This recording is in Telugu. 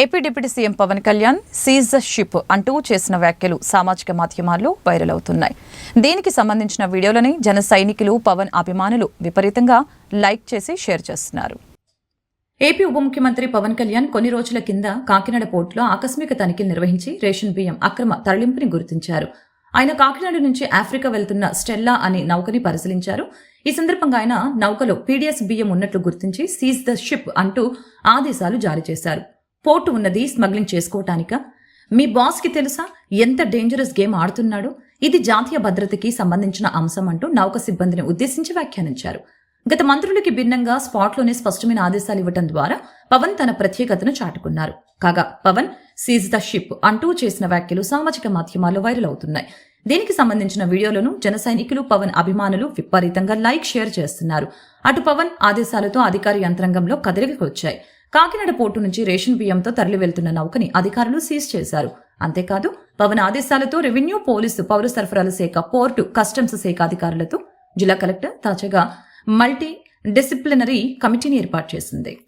AP deputy CM Pawan Kalyan seize the ship అంటూ చేసిన వ్యాఖ్యలు సామాజిక మాధ్యమాల్లో వైరల్ అవుతున్నాయి. దీనికి సంబంధించిన వీడియోలని జన సైనికులు పవన్ అభిమానులు విపరీతంగా లైక్ చేసి షేర్ చేస్తున్నారు. ఏపీ ఉప ముఖ్యమంత్రి పవన్ కళ్యాణ్ కొన్ని రోజుల కింద కాకినాడ పోర్టులో ఆకస్మిక తనిఖీలు నిర్వహించి రేషన్ బియ్యం అక్రమ తరలింపుని గుర్తించారు. ఆయన కాకినాడ నుంచి ఆఫ్రికా వెళ్తున్న స్టెల్లా అనే నౌకని పరిశీలించారు. ఈ సందర్భంగా ఆయన నౌకలో పీడీఎస్ బియ్యం ఉన్నట్లు గుర్తించి సీజ్ ద షిప్ అంటూ ఆదేశాలు జారీ చేశారు. పోటు ఉన్నది స్మగ్లింగ్ చేసుకోవటానిక? మీ బాస్కి తెలుసా ఎంత డేంజరస్ గేమ్ ఆడుతున్నాడో? ఇది జాతీయ భద్రతకి సంబంధించిన అంశం అంటూ నౌక సిబ్బందిని ఉద్దేశించి వ్యాఖ్యానించారు. గత మంత్రులకి భిన్నంగా స్పాట్లోనే స్పష్టమైన ఆదేశాలు ఇవ్వటం ద్వారా పవన్ తన ప్రత్యేకతను చాటుకున్నారు. కాగా పవన్ సీజ్ ద షిప్ అంటూ చేసిన వ్యాఖ్యలు సామాజిక మాధ్యమాల్లో వైరల్ అవుతున్నాయి. దీనికి సంబంధించిన వీడియోలను జన సైనికులు పవన్ అభిమానులు విపరీతంగా లైక్ షేర్ చేస్తున్నారు. అటు పవన్ ఆదేశాలతో అధికార యంత్రాంగంలో కదలికలు వచ్చాయి. కాకినాడ పోర్టు నుంచి రేషన్ బియ్యంతో తరలి వెళ్తున్న నౌకని అధికారులు సీజ్ చేశారు. అంతేకాదు పవన్ ఆదేశాలతో రెవెన్యూ పోలీసు పౌర సరఫరాల శాఖ పోర్టు కస్టమ్స్ శాఖ అధికారులతో జిల్లా కలెక్టర్ తాజాగా మల్టీ డిసిప్లినరీ కమిటీని ఏర్పాటు చేసింది.